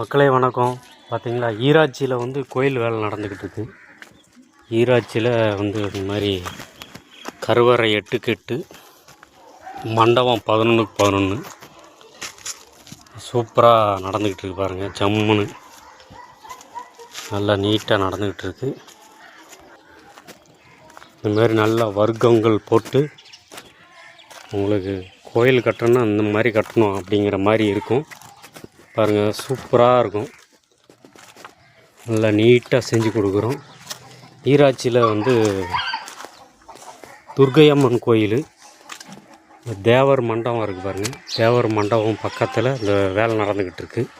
மக்களே வணக்கம். பார்த்தீங்களா ஈராட்சியில் வந்து கோயில் வேலை நடந்துக்கிட்டு இருக்கு. ஈராட்சியில் வந்து இந்த மாதிரி கருவறை எட்டுக்கு எட்டு மண்டபம் பதினொன்றுக்கு பதினொன்று சூப்பராக நடந்துக்கிட்டு இருக்கு பாருங்கள் ஜம்முன்னு நல்லா நீட்டாக நடந்துக்கிட்டு இருக்கு. இந்த மாதிரி நல்லா வர்க்கங்கள் போட்டு உங்களுக்கு கோயில் கட்டணும்னா அந்த மாதிரி கட்டணும் அப்படிங்கிற மாதிரி இருக்கும். பாருங்கள் சூப்பராக இருக்கும். நல்லா நீட்டாக செஞ்சு கொடுக்குறோம். ஈராட்சியில் வந்து துர்க்கையம்மன் கோயில். தேவர் மண்டபம் இருக்குது பாருங்கள் தேவர் மண்டபம் பக்கத்தில் இந்த வேலை நடந்துக்கிட்டு இருக்குது